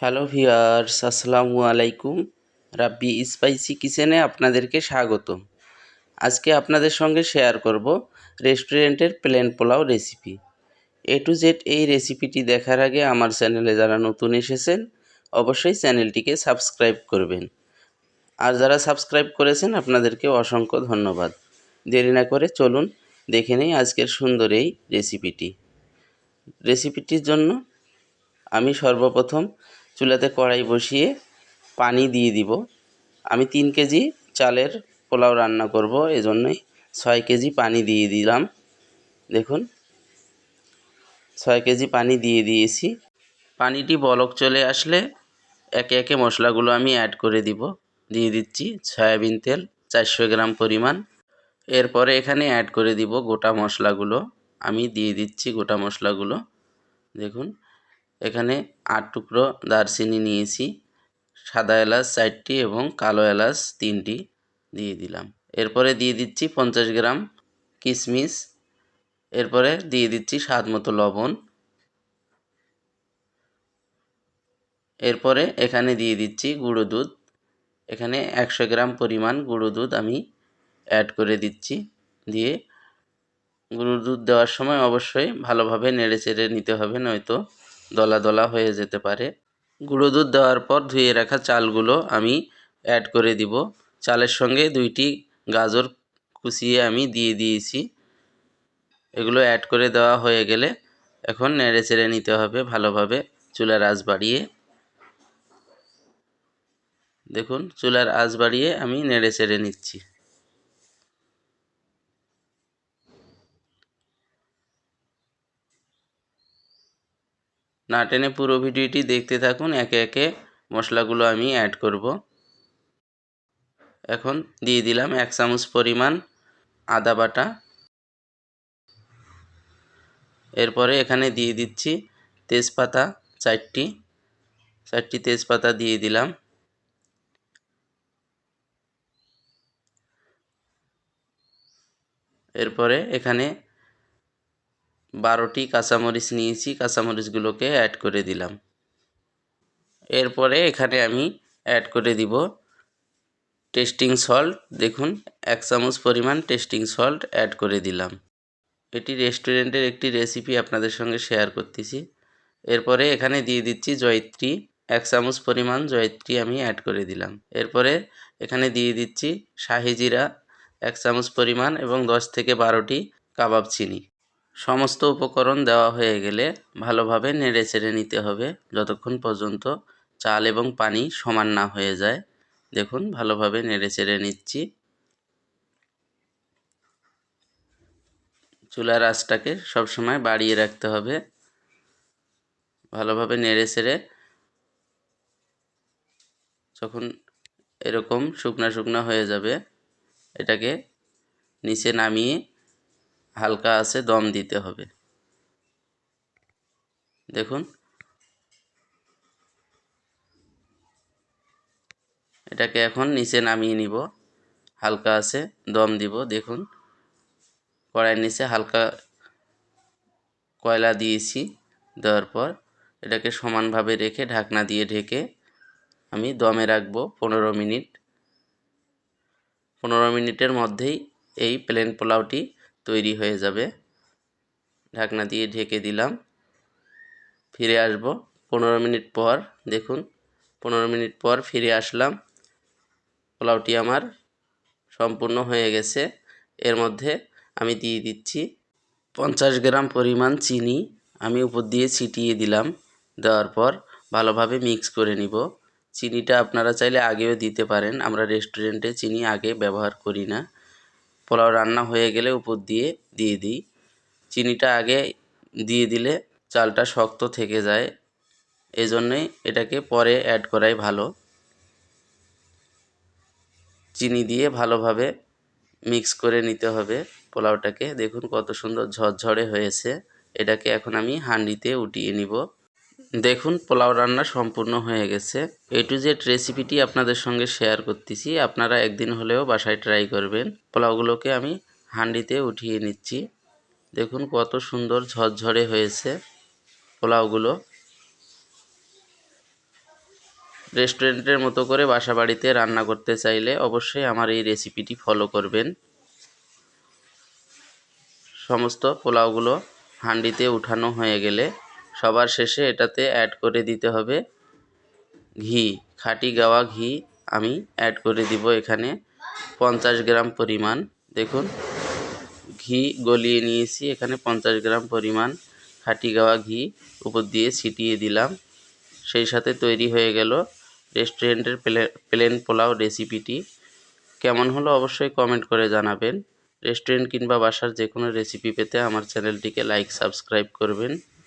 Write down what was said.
Hello viewers আসসালামু আলাইকুম। রাব্বি spicy কিচেনে আপনাদেরকে স্বাগত আজকে আপনাদের সঙ্গে শেয়ার করব রেস্টুরেন্টের plain pulao recipe. A to Z এই রেসিপিটি দেখার আগে আমার চ্যানেলে যারা নতুন এসেছেন, অবশ্যই চ্যানেলটিকে সাবস্ক্রাইব করবেন। আর যারা সাবস্ক্রাইব করেছেন, আপনাদেরকে অসংখ্য ধন্যবাদ। দেরি না করে চলুন দেখে নেই আজকের সুন্দর এই রেসিপিটি। রেসিপিটির জন্য আমি সর্বপ্রথম চুলাতে কড়াই বসিয়ে পানি দিয়ে দিব। আমি তিন কেজি চালের পোলাও রান্না করব, এজন্যই ছয় কেজি পানি দিয়ে দিলাম। দেখুন, ছয় কেজি পানি দিয়ে দিয়েছি। পানিটি বলক চলে আসলে একে একে মশলাগুলো আমি অ্যাড করে দিব। দিয়ে দিচ্ছি সয়াবিন তেল, চারশো গ্রাম পরিমাণ। এরপরে এখানে অ্যাড করে দিব গোটা মশলাগুলো। আমি দিয়ে দিচ্ছি গোটা মশলাগুলো। দেখুন এখানে আট টুকরো দারচিনি নিয়েছি, সাদা এলাচ চারটি এবং কালো এলাচ তিনটি দিয়ে দিলাম। এরপরে দিয়ে দিচ্ছি পঞ্চাশ গ্রাম কিশমিশ এরপরে দিয়ে দিচ্ছি স্বাদ মতো লবণ। এরপরে এখানে দিয়ে দিচ্ছি গুঁড়ো দুধ। এখানে একশো গ্রাম পরিমাণ গুঁড়ো দুধ আমি অ্যাড করে দিচ্ছি দিয়ে গুঁড়ো দুধ দেওয়ার সময় অবশ্যই ভালোভাবে নেড়ে চেড়ে নিতে হবে, নয়তো দলা দলা হয়ে যেতে পারে। গুঁড়ো দুধ দেওয়ার পর ধুয়ে রাখা চালগুলো আমি অ্যাড করে দিব। চালের সঙ্গে দুইটি গাজর কুচিয়ে আমি দিয়ে দিয়েছি। এগুলো অ্যাড করে দেওয়া হয়ে গেলে এখন নেড়ে চেড়ে নিতে হবে ভালোভাবে চুলার আঁচ বাড়িয়ে। দেখুন, চুলার আঁচ বাড়িয়ে আমি নেড়ে চেড়ে নিচ্ছি। না টেনে পুরো ভিডিওটি দেখতে থাকুন, একে একে মশলাগুলো আমি অ্যাড করব। এখন দিয়ে দিলাম এক চামচ পরিমাণ আদা বাটা। এরপরে এখানে দিয়ে দিচ্ছি তেজপাতা চারটি চারটি তেজপাতা দিয়ে দিলাম। এরপরে এখানে বারোটি কাঁচামরিচ নিয়েছি, কাঁচামরিচগুলোকে অ্যাড করে দিলাম। এরপরে এখানে আমি অ্যাড করে দিব টেস্টিং সল্ট দেখুন, এক চামচ পরিমাণ টেস্টিং সল্ট অ্যাড করে দিলাম। এটি রেস্টুরেন্টের একটি রেসিপি আপনাদের সঙ্গে শেয়ার করতেছি। এরপরে এখানে দিয়ে দিচ্ছি জয়ত্রী। এক চামচ পরিমাণ জয়ত্রী আমি অ্যাড করে দিলাম। এরপরে এখানে দিয়ে দিচ্ছি শাহি জিরা, এক চামচ পরিমাণ এবং দশ থেকে বারোটি কাবাব চিনি। সমস্ত উপকরণ দেওয়া হয়ে গেলে ভালোভাবে নেড়ে চেড়ে নিতে হবে যতক্ষণ পর্যন্ত চাল এবং পানি সমান না হয়ে যায়। দেখুন, ভালোভাবে নেড়ে চেড়ে নিচ্ছি। চুলার আঁচটাকে সবসময় বাড়িয়ে রাখতে হবে। ভালোভাবে নেড়ে চেড়ে যখন এরকম শুকনা শুকনা হয়ে যাবে, এটাকে নিচে নামিয়ে হালকা আছে, দম দিতে হবে। দেখুন। এটাকে এখন নিচে নামিয়ে নিব। হালকা আছে, দম দিব, দেখুন। কড়াইয়ের নিচে হালকা কয়লা দিয়েছি দেওয়ার পর, এটাকে সমানভাবে রেখে ঢাকনা দিয়ে ঢেকে আমি দমে রাখব পনেরো মিনিট। পনেরো মিনিটের মধ্যেই এই প্লেন পোলাওটি তৈরি হয়ে যাবে। ঢাকনা দিয়ে ঢেকে দিলাম। ফিরে আসব পনেরো মিনিট পর। দেখুন, পনেরো মিনিট পর ফিরে আসলাম। পোলাওটি আমার সম্পূর্ণ হয়ে গেছে। এর মধ্যে আমি দিয়ে দিচ্ছি পঞ্চাশ গ্রাম পরিমাণ চিনি। আমি উপর দিয়ে ছিটিয়ে দিলাম। দেওয়ার পর ভালোভাবে মিক্স করে নিব। চিনিটা আপনারা চাইলে আগেও দিতে পারেন। আমরা রেস্টুরেন্টে চিনি আগে ব্যবহার করি না। পোলাও রান্না হয়ে গেলে উপর দিয়ে দিয়ে দিই। চিনিটা আগে দিয়ে দিলে চালটা শক্ত থেকে যায়। এই জন্যই এটাকে পরে অ্যাড করাই ভালো। চিনি দিয়ে ভালোভাবে মিক্স করে নিতে হবে পোলাওটাকে। দেখুন কত সুন্দর ঝরঝরে হয়েছে। এটাকে এখন আমি হাঁডিতে উঠিয়ে নিব। দেখুন, পোলাও রান্না সম্পূর্ণ হয়ে গেছে। এ টু জেড রেসিপিটি আপনাদের সঙ্গে শেয়ার করতেছি। আপনারা একদিন হলেও বাসায় ট্রাই করবেন। পোলাওগুলোকে আমি হাঁডিতে উঠিয়ে নিচ্ছি। দেখুন, কত সুন্দর ঝরঝরে হয়েছে পোলাওগুলো। রেস্টুরেন্টের মতো করে বাসা বাড়িতে রান্না করতে চাইলে অবশ্যই আমার এই রেসিপিটি ফলো করবেন। সমস্ত পোলাওগুলো হাঁডিতে উঠানো হয়ে গেলে সবার শেষে এটাতে অ্যাড করে দিতে হবে ঘি, খাঁটি গাওয়া ঘি আমি অ্যাড করে দিব এখানে পঞ্চাশ গ্রাম পরিমাণ। দেখুন, ঘি গলিয়ে নিয়েছি, এখানে পঞ্চাশ গ্রাম পরিমাণ খাঁটি গাওয়া ঘি উপর দিয়ে ছিটিয়ে দিলাম। সেই সাথে তৈরি হয়ে গেল রেস্টুরেন্টের প্লে প্লেন পোলাও রেসিপিটি কেমন হলো অবশ্যই কমেন্ট করে জানাবেন। রেস্টুরেন্ট কিংবা বাসার যে কোনো রেসিপি পেতে আমার চ্যানেলটিকে লাইক সাবস্ক্রাইব করবেন।